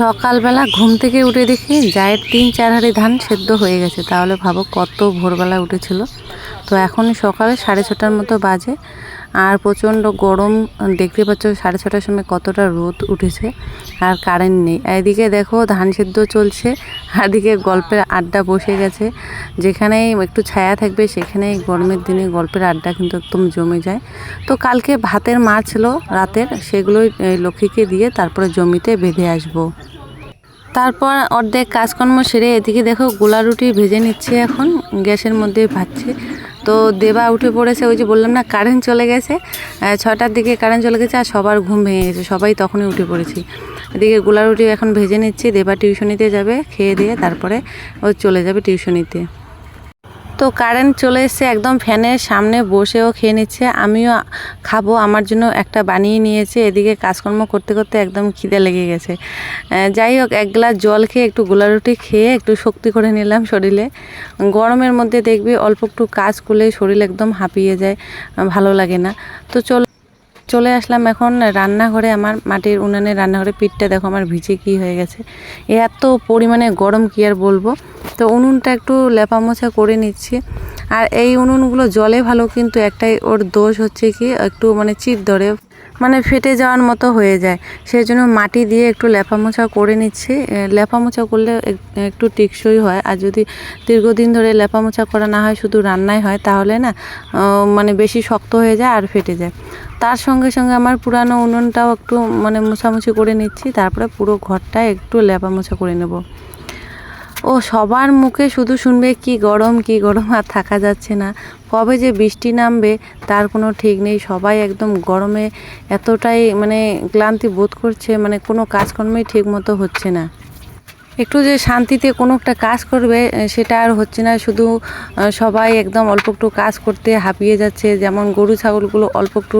সকালবেলা ঘুম থেকে উঠে দেখি জায়ের তিন চার হাড়ি ধান সেদ্ধ হয়ে গেছে। তাহলে ভাবো কত ভোরবেলা উঠেছিল। তো এখন সকালে সাড়ে ছটার মতো বাজে। আর প্রচণ্ড গরম, দেখতে পাচ্ছ সাড়ে ছটার সময় কতটা রোদ উঠেছে আর কারেন্ট নেই। এদিকে দেখো ধান সেদ্ধ চলছে আর এদিকে গল্পের আড্ডা বসে গেছে। যেখানেই একটু ছায়া থাকবে সেখানেই গরমের দিনে গল্পের আড্ডা কিন্তু একদম জমে যায়। তো কালকে ভাতের মাছ ছিল রাতের, সেগুলোই লক্ষ্মীকে দিয়ে তারপরে জমিতে বেঁধে আসব। তারপর অর্ধেক কাজকর্ম সেরে এদিকে দেখো গোলা রুটি ভেজে নিচ্ছে এখন, গ্যাসের মধ্যে ভাজছে। তো দেবা উঠে পড়েছে, ওই যে বললাম না কারেন্ট চলে গেছে। ছটার দিকে কারেন্ট চলে গেছে আর সবার ঘুম ভেঙে গেছে, সবাই তখনই উঠে পড়েছি। এদিকে গোলা রুটি এখন ভেজে নিচ্ছি, দেবা টিউশনিতে যাবে, খেয়ে দিয়ে তারপরে ও চলে যাবে টিউশনিতে তো কারেন্ট চলে এসছে, একদম ফ্যানের সামনে বসেও খেয়ে নিচ্ছে। আমিও খাব, আমার জন্য একটা বানিয়ে নিয়েছে। এদিকে কাজকর্ম করতে করতে একদম খিদে লেগে গেছে। যাই হোক, এক গ্লাস জল খেয়ে একটু গোলা রুটি খেয়ে একটু শক্তি করে নিলাম শরীরে। গরমের মধ্যে দেখবি অল্প একটু কাজ করলে শরীর একদম হাঁপিয়ে যায়, ভালো লাগে না। তো চল, চলে আসলাম এখন রান্নাঘরে আমার মাটির উনানে রান্নাঘরে পিঠটা দেখো আমার ভিজে কি হয়ে গেছে। এত পরিমাণে গরম কি আর বলব? তো উনুনটা একটু লেপা মোছা করে নিচ্ছি। আর এই উনুনগুলো জলে ভালো কিন্তু একটাই ওর দোষ হচ্ছে কি একটু মানে চিপ ধরে মানে ফেটে যাওয়ার মতো হয়ে যায়। সেই জন্য মাটি দিয়ে একটু লেপা মোছা করে নিচ্ছি। এ, লেপা মোছা করলে একটু টেকসই হয়। আর যদি দীর্ঘদিন ধরে লেপা মোছা করা না হয় শুধু রান্নাই হয় তাহলে না মানে বেশি শক্ত হয়ে যায় আর ফেটে যায়। তার সঙ্গে সঙ্গে আমার পুরানো উনুনটাও একটু মানে মোছামুছি করে নিচ্ছি। তারপরে পুরো ঘরটা একটু লেপা মোছা করে নেব। ও সবার মুখে শুধু শুনবে কি গরম কি গরম আর থাকা যাচ্ছে না। কবে যে বৃষ্টি নামবে তার কোনো ঠিক নেই। সবাই একদম গরমে এতটাই মানে ক্লান্তি বোধ করছে মানে কোনো কাজকর্মই ঠিক মতো হচ্ছে না। একটু যে শান্তিতে কোনো একটা কাজ করবে সেটা আর হচ্ছে না। শুধু সবাই একদম অল্প একটু কাজ করতে হাঁপিয়ে যাচ্ছে। যেমন গরু, ছাগলগুলো অল্প একটু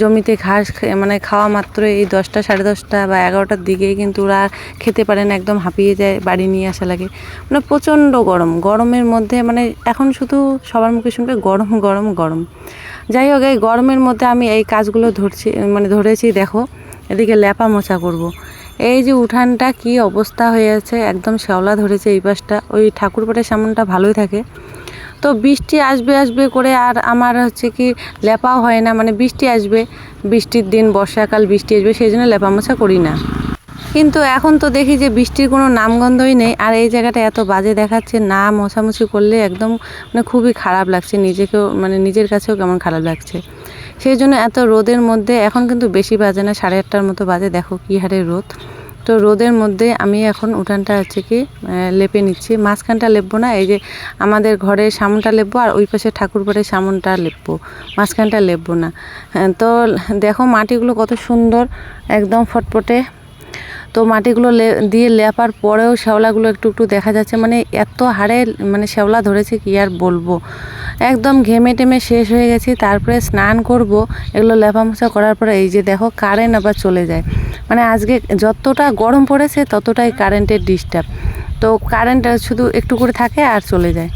জমিতে ঘাস মানে খাওয়া মাত্র এই দশটা, সাড়ে দশটা বা এগারোটার দিকেই কিন্তু ওরা খেতে পারে না, একদম হাঁপিয়ে যায়, বাড়ি নিয়ে আসা লাগে। মানে প্রচণ্ড গরম। গরমের মধ্যে মানে এখন শুধু সবার মুখে শুনবে গরম গরম গরম। যাই হোক, এই গরমের মধ্যে আমি এই কাজগুলো ধরছি মানে ধরেছি, দেখো, এদিকে ল্যাপা মোছা করব। এই যে উঠানটা কি অবস্থা হয়ে আছে একদম শ্যাওলা ধরেছে এই পাশটা। ওই ঠাকুরপাটের সামনটা ভালোই থাকে। তো বৃষ্টি আসবে আসবে করে আর আমার হচ্ছে কি লেপাও হয় না মানে বৃষ্টি আসবে, বৃষ্টির দিন, বর্ষাকাল, বৃষ্টি আসবে, সেই জন্য লেপা মোছা করি না। কিন্তু এখন তো দেখি যে বৃষ্টির কোনো নামগন্ধই নেই, আর এই জায়গাটা এত বাজে দেখাচ্ছে, না মোছামুছি করলে একদম মানে খুবই খারাপ লাগছে, নিজেকেও মানে নিজের কাছেও কেমন খারাপ লাগছে। সেই জন্য এত রোদের মধ্যে, এখন কিন্তু বেশি বাজে না, সাড়ে আটটার মতো বাজে, দেখো কী হারে রোদ। তো রোদের মধ্যে আমি এখন উঠানটা হচ্ছে কি লেপে নিচ্ছি। মাঝখানটা লেপবো না, এই যে আমাদের ঘরে সামনটা লেপবো আর ওই পাশে ঠাকুরবাড়ির সামনটা লেপবো, মাঝখানটা লেপবো না। তো দেখো মাটিগুলো কত সুন্দর, একদম ফটফটে তো মাটিগুলো দিয়ে লেপার পরেও শ্যাওলাগুলো একটু একটু দেখা যাচ্ছে। মানে এত হারে মানে শ্যাওলা ধরেছে, কি আর বলব? একদম ঘেমে টেমে শেষ হয়ে গেছি। তারপরে স্নান করব। এগুলো লেপা মোছা করার পরে এই যে দেখো কারেন্ট আবার চলে যায়। মানে আজকে যতটা গরম পড়েছে, ততটাই কারেন্টের ডিস্টার্ব তো কারেন্ট শুধু একটু করে থাকে আর চলে যায়।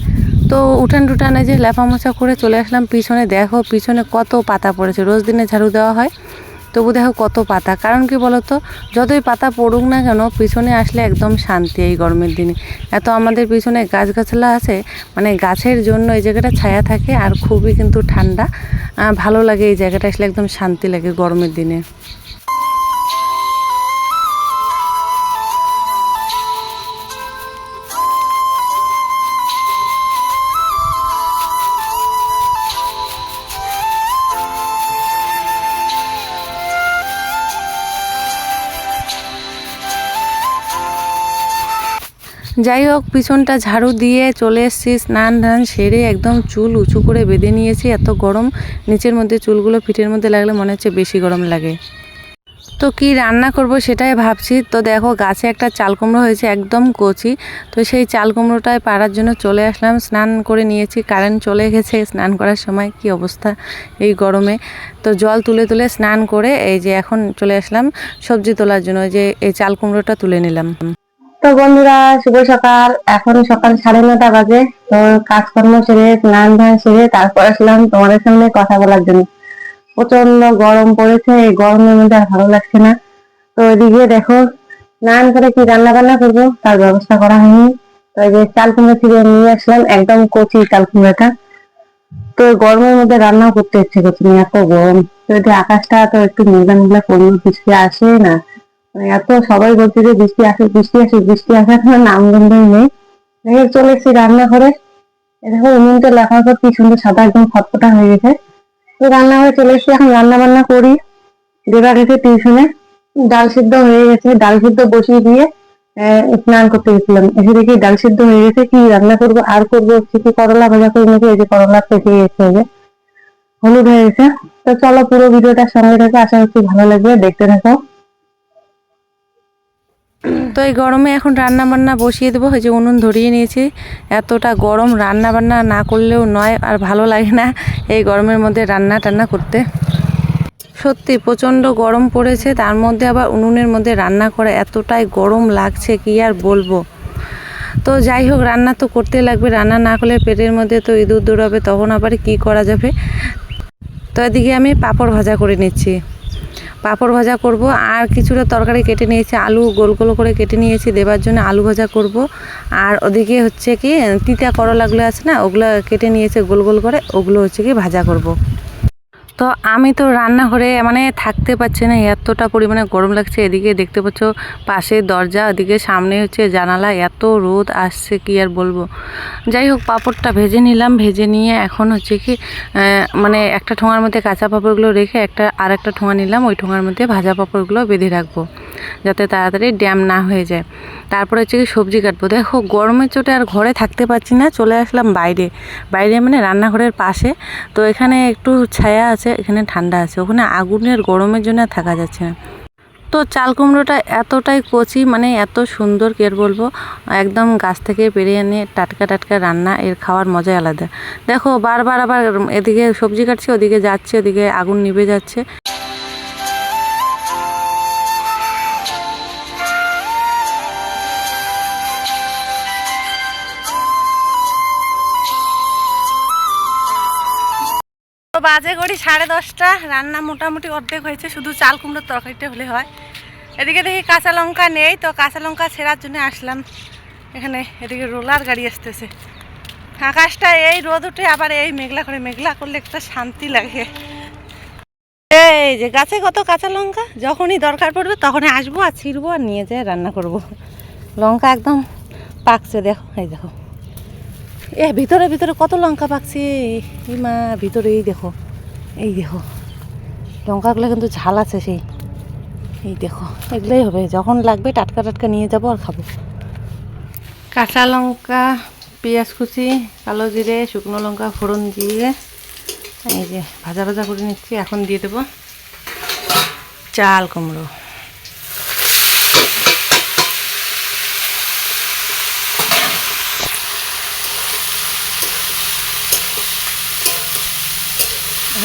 তো উঠান টুটানে যে লেপা মোছা করে চলে আসলাম, পিছনে দেখো, পিছনে কত পাতা পড়েছে। রোজ দিনে ঝাড়ু দেওয়া হয়। তবু দেখো কত পাতা। কারণ কি বলতো? যতই পাতা পড়ুক না কেন, পিছনে আসলে একদম শান্তি এই গরমের দিনে। এত আমাদের পিছনে গাছগাছলা আছে মানে গাছের জন্য এই জায়গাটা ছায়া থাকে আর খুবই কিন্তু ঠান্ডা। ভালো লাগে এই জায়গাটা আসলে একদম শান্তি লাগে গরমের দিনে। যাই হোক, পিছনটা ঝাড়ু দিয়ে চলে এসেছি, স্নান ধান সেরে একদম চুল উঁচু করে বেঁধে নিয়েছি। এত গরম, নিচের মধ্যে চুলগুলো ফিটের মধ্যে লাগলে মনে হচ্ছে বেশি গরম লাগে। তো কি রান্না করব সেটাই ভাবছি। তো দেখো, গাছে একটা চাল কুমড়ো হয়েছে, একদম কচি। তো সেই চাল কুমড়োটায় পাড়ার জন্য চলে আসলাম, স্নান করে নিয়েছি। কারেন্ট চলে গেছে স্নান করার সময়, কি অবস্থা এই গরমে? তো জল তুলে তুলে স্নান করে এই যে এখন চলে আসলাম সবজি তোলার জন্য যে এই চাল কুমড়োটা তুলে নিলাম। তো বন্ধুরা, শুভ সকাল। এখন সকাল সাড়ে নটা বাজে। তো কাজকর্ম সেরে, স্নান ধান সেরে, তারপর আসলাম তোমাদের সামনে কথা বলার জন্য। প্রচণ্ড গরম পড়েছে, এই গরমের মধ্যে আর ভালো লাগছে না। তো এদিকে দেখো, স্নান করে কি রান্না বান্না করব, তার ব্যবস্থা করা হয়নি। তো এই যে চাল কুমড়ো ছিঁড়ে নিয়ে আসলাম, একদম কচি চাল কুমড়োটা তো গরমের মধ্যে রান্না করতে ইচ্ছে করছে না, এত গরম। তো এই আকাশটা তো একটু মেঘলা মেঘলা করল বৃষ্টি আসে না। এত সবাই বলছে যে বৃষ্টি আসে বৃষ্টি আসে বৃষ্টি আসার কোনো নাম নামগন্ধই নেই। এই চলে এসেছি রান্নাঘরে। দেখো উনুনটা লেখার পর কি সুন্দর সাদা একদম ফটফটা হয়ে গেছে। তো রান্নাঘরে চলে এসেছি, এখন রান্না বান্না করি। দেবা গেছে টিউশনে। ডাল সিদ্ধ হয়ে গেছে, ডাল সিদ্ধ বসিয়ে দিয়ে স্নান করতে গেছিলাম। এসে দেখি ডাল সিদ্ধ হয়ে গেছে, কি রান্না করব, আর করব হচ্ছে কি করলা ভাজা করে নাকি, এই যে করলা পেকে গেছে, এই যে হলুদ হয়ে গেছে। তো চলো পুরো ভিডিওটা সঙ্গে থাকো, আশা করছি ভালো লাগবে, দেখতে থাকো। তো এই গরমে এখন রান্না বান্না বসিয়ে দেবো। যে উনুন ধরিয়ে নিয়েছি। এতটা গরম রান্না বান্না না করলেও নয়, আর ভালো লাগে না এই গরমের মধ্যে রান্না টান্না করতে। সত্যি প্রচণ্ড গরম পড়েছে, তার মধ্যে আবার উনুনের মধ্যে রান্না করে এতটাই গরম লাগছে, কি আর বলব। তো যাই হোক, রান্না তো করতে লাগবে, রান্না না করলে পেটের মধ্যে তো ইঁদুর দৌড়াবে, তখন আবার কি করা যাবে? তো এদিকে আমি পাঁপড় ভাজা করে নিচ্ছি। পাঁপড় ভাজা করব, আর কিছুটা তরকারি কেটে নিয়েছি, আলু গোল গোল করে কেটে নিয়েছি, দেবার জন্য আলু ভাজা করব আর ওদিকে হচ্ছে কি, তিতা করলাগুলো আছে না, ওগুলো কেটে নিয়েছে গোল গোল করে, ওগুলো হচ্ছে কি ভাজা করব। তো আমি তো রান্নাঘরে মানে থাকতে পারছি না, এতটা পরিমাণে গরম লাগছে। এদিকে দেখতে পাচ্ছ পাশে দরজা, ওদিকে সামনে হচ্ছে জানালা, এত রোদ আসছে কি আর বলব। যাই হোক, পাঁপড়টা ভেজে নিলাম, ভেজে নিয়ে এখন হচ্ছে কি মানে একটা ঠোঙার মধ্যে কাঁচা পাঁপড়গুলো রেখে একটা আর একটা ঠোঙা নিলাম, ওই ঠোঙার মধ্যে ভাজা পাঁপড়গুলো বেঁধে রাখব। যাতে তাড়াতাড়ি ড্যাম না হয়ে যায়। তারপরে হচ্ছে কি সবজি কাটবো। দেখো গরমের চোটে আর ঘরে থাকতে পারছি না, চলে আসলাম বাইরে। বাইরে মানে রান্নাঘরের পাশে। তো এখানে একটু ছায়া আছে, এখানে ঠান্ডা আছে। ওখানে আগুনের গরমের জন্য থাকা যাচ্ছে না। তো চাল কুমড়োটা এতটাই কচি মানে এত সুন্দর কি বলব? একদম গাছ থেকে পেরে এনে টাটকা টাটকা রান্না, এর খাওয়ার মজাই আলাদা। দেখো, বারবার আবার এদিকে সবজি কাটছে, ওদিকে যাচ্ছে, ওদিকে আগুন নিভে যাচ্ছে। বাজে করি সাড়ে দশটা। রান্না মোটামুটি অর্ধেক হয়েছে, শুধু চাল কুমড়োর তরকারিটা হলে হয়। এদিকে দেখি কাঁচা লঙ্কা নেই, তো কাঁচা লঙ্কা ছেঁড়ার জন্য আসলাম। এখানে এদিকে রোলার গাড়ি আসতেছে। আকাশটা এই রোদ উঠে আবার এই মেঘলা করে, মেঘলা করলে একটা শান্তি লাগে। এই যে গাছে কত কাঁচা লঙ্কা? যখনই দরকার পড়বে তখনই আসব আর ছিঁড়বো আর নিয়ে যেয়ে রান্না করব। লঙ্কা একদম পাকছে, দেখো, এই দেখো। এ, ভিতরে ভিতরে কত লঙ্কা পাকছে? এই মা ভিতরে এই দেখো। এই দেখো, লঙ্কাগুলো কিন্তু ঝাল আছে সেই। এই দেখো, এগুলোই হবে। যখন লাগবে টাটকা টাটকা নিয়ে যাব আর খাব। কাঁচা লঙ্কা, পেঁয়াজ কুচি, কালো জিরে, শুকনো লঙ্কা, ফোড়ন দিয়ে এই যে ভাজা ভাজা করে নিচ্ছি, এখন দিয়ে দেবো চাল কুমড়ো।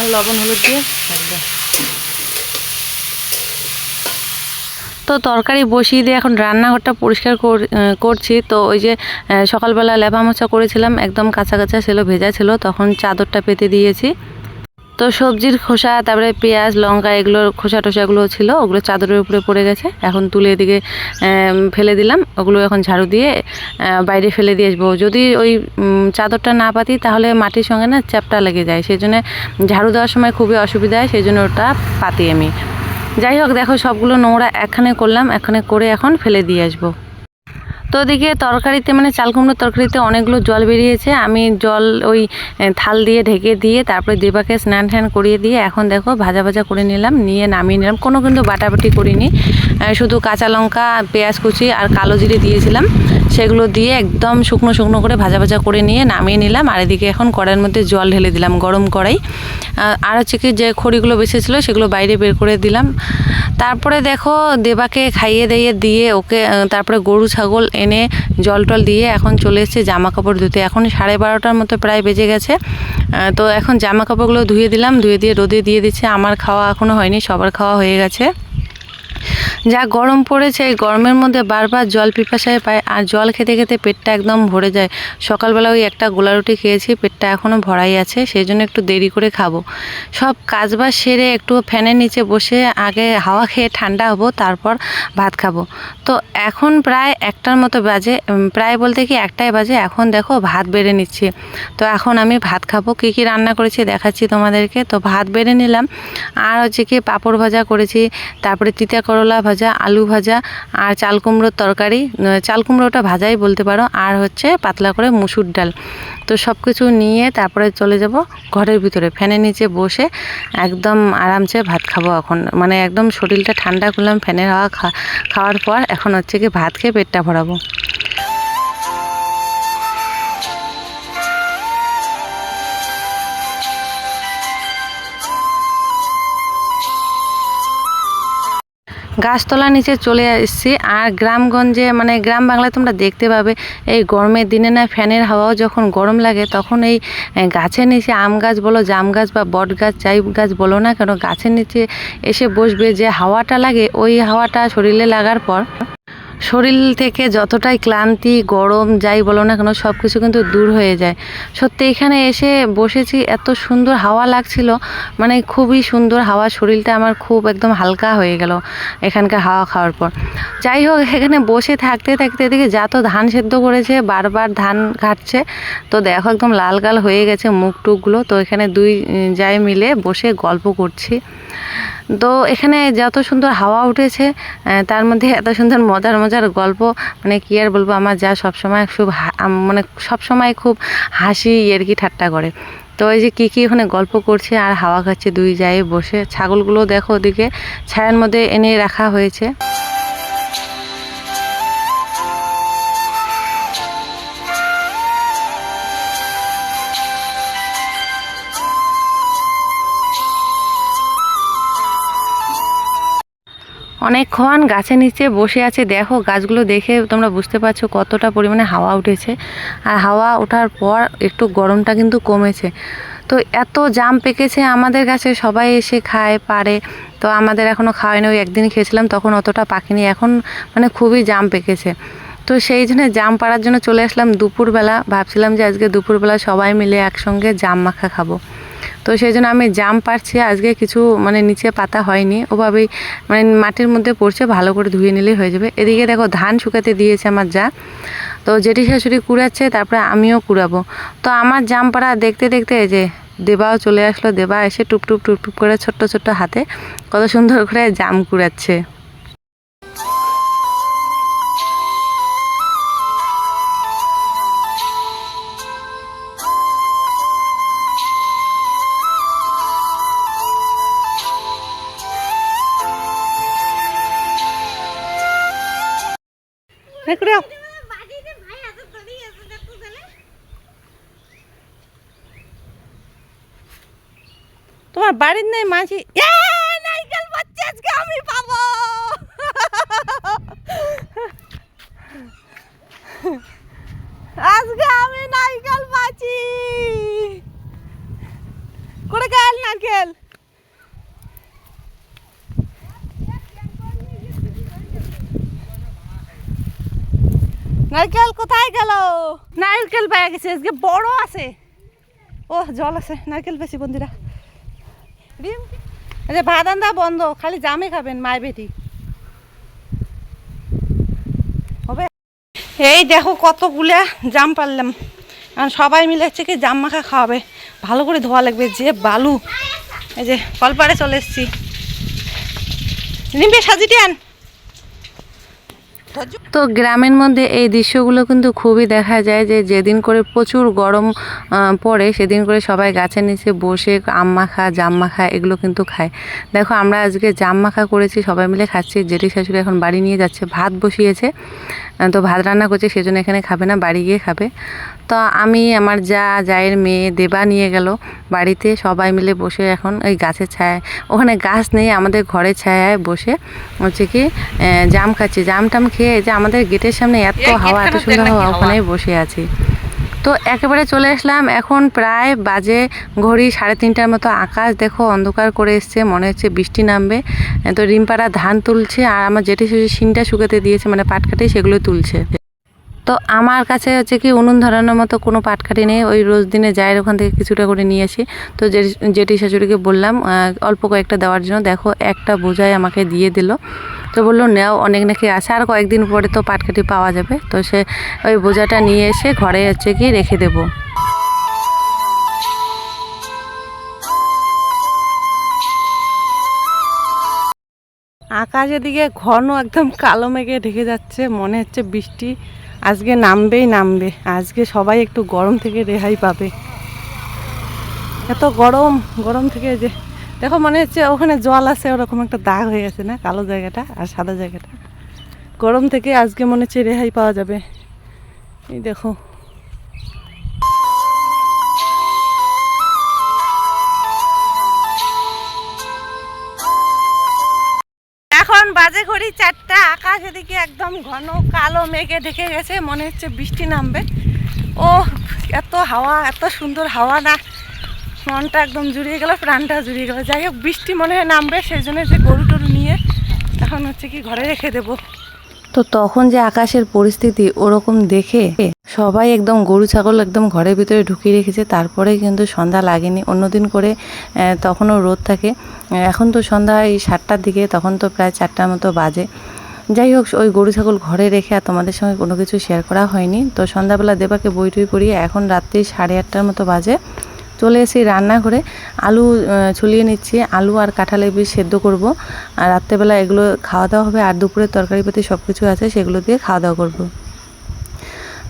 এখন লবণ হলুদ দিয়ে রাখব তো তরকারি বসিয়ে দিয়ে এখন রান্নাঘরটা পরিষ্কার কর- করছি। তো ওই যে সকালবেলা মোছা করেছিলাম, একদম কাঁচা কাঁচা ছিল, ভেজা ছিল, তখন চাদরটা পেতে দিয়েছি। তো সবজির খোসা, তারপরে পেঁয়াজ, লঙ্কা এগুলোর খোসা টোসাগুলো ছিল, ওগুলো চাদরের উপরে পড়ে গেছে। এখন তুলে এদিকে ফেলে দিলাম। ওগুলো এখন ঝাড়ু দিয়ে বাইরে ফেলে দিয়ে আসব। যদি ওই চাদরটা না পাতি, তাহলে মাটির সঙ্গে না চ্যাপটা লেগে যায়। সেই জন্য ঝাড়ু দেওয়ার সময় খুবই অসুবিধা হয় সেই জন্য ওটা পাতি আমি। যাই হোক, দেখো সবগুলো নোংরা এখানে করলাম এখানে করে এখন ফেলে দিয়ে আসব। তো ওদিকে তরকারিতে মানে চাল কুমড়োর তরকারিতে অনেকগুলো জল বেরিয়েছে। আমি জল ওই থাল দিয়ে ঢেকে দিয়ে তারপরে দেবাকে স্নান টান করিয়ে দিয়ে এখন দেখো ভাজা ভাজা করে নিলাম, নিয়ে নামিয়ে নিলাম। কোনো কিন্তু বাটাবাটি করিনি। শুধু কাঁচা লঙ্কা, পেঁয়াজ কুচি আর কালো জিরে দিয়েছিলাম। সেগুলো দিয়ে একদম শুকনো শুকনো করে ভাজা ভাজা করে নিয়ে নামিয়ে নিলাম। আর এদিকে এখন কড়াইয়ের মধ্যে জল ঢেলে দিলাম, গরম কড়াই। আর হচ্ছে কি যে খড়িগুলো বেঁচেছিলো সেগুলো বাইরে বের করে দিলাম। তারপরে দেখো দেবাকে খাইয়ে দাইয়ে দিয়ে ওকে তারপরে গরু, ছাগল এনে জল টল দিয়ে এখন চলে এসেছে জামা কাপড় ধুতে। এখন সাড়ে বারোটার মতো প্রায় বেজে গেছে। তো এখন জামা কাপড়গুলো ধুয়ে দিলাম, ধুয়ে দিয়ে রোদে দিয়ে দিচ্ছে। আমার খাওয়া এখনও হয়নি, সবার খাওয়া হয়ে গেছে। যা গরম পড়েছে, এই গরমের মধ্যে বারবার জল পিপাসায় পায় আর জল খেতে খেতে পেটটা একদম ভরে যায়। সকালবেলা ওই একটা গোলা রুটি খেয়েছি, পেটটা এখনও ভরাই আছে সেই জন্য একটু দেরি করে খাব। সব কাজবাজ সেরে একটু ফ্যানের নিচে বসে আগে হাওয়া খেয়ে ঠান্ডা হব, তারপর ভাত খাব। তো এখন প্রায় একটার মতো বাজে প্রায় বলতে কি একটাই বাজে, এখন দেখো ভাত বেড়ে নিচ্ছি। তো এখন আমি ভাত খাব, কী কী রান্না করেছি দেখাচ্ছি তোমাদেরকে। তো ভাত বেড়ে নিলাম, আর হচ্ছে কি পাঁপড় ভাজা করেছি, তারপরে তিতা করলা ভাজা, আলু ভাজা আর চাল কুমড়োর তরকারি। চাল কুমড়োটা ভাজাই বলতে পারো। আর হচ্ছে পাতলা করে মুসুর ডাল। তো সব কিছু নিয়ে তারপরে চলে যাব ঘরের ভিতরে। ফ্যানের নিচে বসে একদম আরামসে ভাত খাব এখন। মানে একদম শরীরটা ঠান্ডা করলাম, ফ্যানের হাওয়া খাওয়ার পর এখন হচ্ছে কি ভাত খেয়ে পেটটা ভরাবো। গাছতলার নিচে চলে এসেছি আর গ্রামগঞ্জে মানে গ্রাম বাংলায় তোমরা দেখতে পাবে, এই গরমের দিনে না ফ্যানের হাওয়াও যখন গরম লাগে, তখন এই গাছের নিচে আম গাছ বলো, জাম গাছ বা বট গাছ, চাই গাছ বলো না কেন, গাছের নিচে এসে বসবে, যে হাওয়াটা লাগে, ওই হাওয়াটা শরীরে লাগার পর শরীর থেকে যতটাই ক্লান্তি, গরম, যাই বলো না কেন সব কিছু কিন্তু দূর হয়ে যায়। সত্যি এখানে এসে বসেছি, এত সুন্দর হাওয়া লাগছিল মানে খুবই সুন্দর হাওয়া, শরীরটা আমার খুব একদম হালকা হয়ে গেল এখানকার হাওয়া খাওয়ার পর। যাই হোক, এখানে বসে থাকতে থাকতে এদিকে যা তো ধান সেদ্ধ করেছে, বারবার ধান ঘাটছে তো দেখো একদম লাল গাল হয়ে গেছে মুখ টুকগুলো তো এখানে দুই যাই মিলে বসে গল্প করছি। তো এখানে যত সুন্দর হাওয়া উঠেছে তার মধ্যে এত সুন্দর মজার মজার গল্প মানে কী আর বলব, আমার যা সবসময় খুব মানে সবসময় খুব হাসি আর কি ঠাট্টা করে। তো এই যে কী কী ওখানে গল্প করছে আর হাওয়া খাচ্ছে, দুই যায় বসে। ছাগলগুলো দেখো ওদিকে, ছায়ার মধ্যে এনে রাখা হয়েছে। অনেকক্ষণ গাছের নিচে বসে আছে। দেখো, গাছগুলো দেখে তোমরা বুঝতে পারছ কতটা পরিমাণে হাওয়া উঠেছে। আর হাওয়া ওঠার পর একটু গরমটা কিন্তু কমেছে। তো এত জাম পেকেছে আমাদের গাছে, সবাই এসে খায়, পারে। তো আমাদের এখনও খাওয়ায়নি ওই একদিন খেয়েছিলাম, তখন অতটা পাকেনি এখন মানে খুবই জাম পেকেছে। তো সেই জন্য জাম পাড়ার জন্য চলে আসলাম দুপুরবেলা। ভাবছিলাম যে আজকে দুপুরবেলা সবাই মিলে একসঙ্গে জাম মাখা খাব। তো সেই জন্য আমি জাম পারছি আজকে কিছু মানে নিচে পাতা হয়নি। ওভাবেই মানে মাটির মধ্যে পড়ছে, ভালো করে ধুয়ে নিলেই হয়ে যাবে। এদিকে দেখো ধান শুকাতে দিয়েছে আমার যা। তো জেঠি শাশুড়ি কুড়াচ্ছে, তারপরে আমিও কুড়াবো। তো আমার জাম পাড়া দেখতে দেখতে এই যে দেবাও চলে আসলো। দেবা এসে টুপটুপ টুপ টুপ টুপ করে ছোট্ট ছোট্ট হাতে কত সুন্দর করে জাম কুড়াচ্ছে। বাড়ির নেই মাঝি নারকেল পাচ্ছি আজকে আমি পাবো। আজকে আমি নারকেল পাচ্ছি। করে গেল নারকেল নারকেল কোথায় গেল? নারকেল পেয়ে গেছে আজকে বড় আছে। ও জল আছে নারকেল বেশি বন্ধুরা। ডিম যে ভাত আন্দা বন্ধ। খালি জামে খাবেন মায় বেটি হবে? এই দেখো কতগুলা জাম পারলাম। কারণ সবাই মিলে হচ্ছে কি জাম মাখা খাওয়াবে। ভালো করে ধোয়া লাগবে, যে বালু। এই যে কলপাড়ে চলে এসছি। নিমবে সাজিটি আন। তো গ্রামের মধ্যে এই দৃশ্যগুলো কিন্তু খুবই দেখা যায় যে যেদিন করে প্রচুর গরম পড়ে, সেদিন করে সবাই গাছের নিচে বসে আম মাখা, জাম মাখা এগুলো কিন্তু খায়। দেখো আমরা আজকে জাম মাখা করেছি, সবাই মিলে খাচ্ছি। জেঠি শাশুড়ি এখন বাড়ি নিয়ে যাচ্ছে, ভাত বসিয়েছে। তো ভাত রান্না করছে সেজন্য এখানে খাবে না বাড়ি গিয়ে খাবে। তো আমি আমার যা জায়ের মেয়ে দেবা নিয়ে গেল বাড়িতে সবাই মিলে বসে এখন ওই গাছের ছায় ওখানে গাছ নেই আমাদের ঘরের ছায়ায় বসে হচ্ছে কি জাম খাচ্ছি। জাম টাম খেয়ে যে আমাদের গেটের সামনে এত হাওয়া এত সুন্দর হাওয়া? ওখানেই বসে আছি। তো একেবারে চলে আসলাম। এখন প্রায় বাজে ঘড়ি সাড়ে তিনটার মতো আকাশ। দেখো, অন্ধকার করে এসছে, মনে হচ্ছে বৃষ্টি নামবে। তো রিম্পারা ধান তুলছে আর আমার জেঠি শেষে শিনটা শুকাতে দিয়েছে মানে পাটকাঠি সেগুলো তুলছে। তো আমার কাছে হচ্ছে কি উনুন ধরানোর মতো কোনো পাটকাঠি নেই। ওই রোজ দিনে যায় ওখান থেকে কিছুটা করে নিয়ে আসি। তো জেঠি শাশুড়িকে বললাম অল্প কয়েকটা দেওয়ার জন্য। দেখো, একটা বোঝায় আমাকে দিয়ে দিল। তো বলল, নেও, অনেক নাকি আছে, আর কয়েকদিন পরে তো পাটকাঠি পাওয়া যাবে। তো সে ওই বোঝাটা নিয়ে এসে ঘরে হচ্ছে কি রেখে দেবো। আকাশ এদিকে ঘন একদম কালো মেঘে ঢেকে যাচ্ছে, মনে হচ্ছে বৃষ্টি। আজকে নামবেই নামবে, আজকে সবাই একটু গরম থেকে রেহাই পাবে। এত গরম গরম থেকে যে দেখো মনে হচ্ছে ওখানে জল আছে, ওরকম একটা দাগ হয়ে গেছে না? কালো জায়গাটা আর সাদা জায়গাটা। গরম থেকে আজকে মনে হচ্ছে রেহাই পাওয়া যাবে। এই দেখো। এখন বাজে ঘড়ি চারটা, আকাশ এদিকে একদম ঘন কালো মেঘে ঢেকে গেছে, মনে হচ্ছে বৃষ্টি নামবে। ও এত হাওয়া, এত সুন্দর হাওয়া না। মনটা একদম জুড়িয়ে গেল, প্রাণটা জুড়িয়ে গেল। যাই হোক, বৃষ্টি মনে হয় নামবে, সেই জন্য যে গরু টরু নিয়ে এখন হচ্ছে কি ঘরে রেখে দেবো। তো তখন যে আকাশের পরিস্থিতি ওরকম দেখে সবাই একদম গরু, ছাগল একদম ঘরের ভিতরে ঢুকিয়ে রেখেছে। তারপরে কিন্তু সন্ধ্যা লাগেনি। অন্যদিন করে তখনও রোদ থাকে। এখন তো সন্ধ্যা এই সাতটার দিকে, তখন তো প্রায় চারটার মতো বাজে। যাই হোক, ওই গরু, ছাগল ঘরে রেখে আর তোমাদের সঙ্গে কোনো কিছু শেয়ার করা হয়নি। তো সন্ধ্যাবেলা দেবাকে বই টই পড়িয়ে এখন রাত্রি সাড়ে আটটার মতো বাজে। চলে এসে রান্না করে আলু ছুলিয়ে নিচ্ছি। আলু আর কাঁঠালের বীজ সেদ্ধ করব। আর রাত্রেবেলা এগুলো খাওয়া দাওয়া হবে। আর দুপুরের তরকারি পাতি সব কিছু আছে, সেগুলো দিয়ে খাওয়া দাওয়া করব।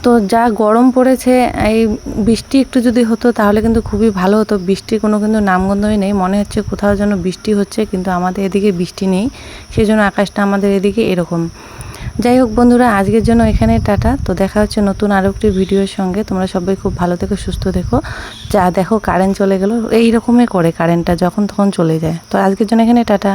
তো যা গরম পড়েছে, এই বৃষ্টি একটু যদি হতো, তাহলে কিন্তু খুবই ভালো হতো। বৃষ্টির কোনো কিন্তু নামগন্ধই নেই। মনে হচ্ছে কোথাও যেন বৃষ্টি হচ্ছে, কিন্তু আমাদের এদিকে বৃষ্টি নেই। সেই জন্য আকাশটা আমাদের এদিকে এরকম। যাই হোক বন্ধুরা, আজকের জন্য এখানে টাটা। তো দেখা হচ্ছে নতুন আরও একটি ভিডিওর সঙ্গে। তোমরা সবাই খুব ভালো থেকো, সুস্থ দেখো যা দেখো কারেন্ট চলে গেল এই রকমই করে কারেন্টটা যখন তখন চলে যায়। তো আজকের জন্য এখানে টাটা।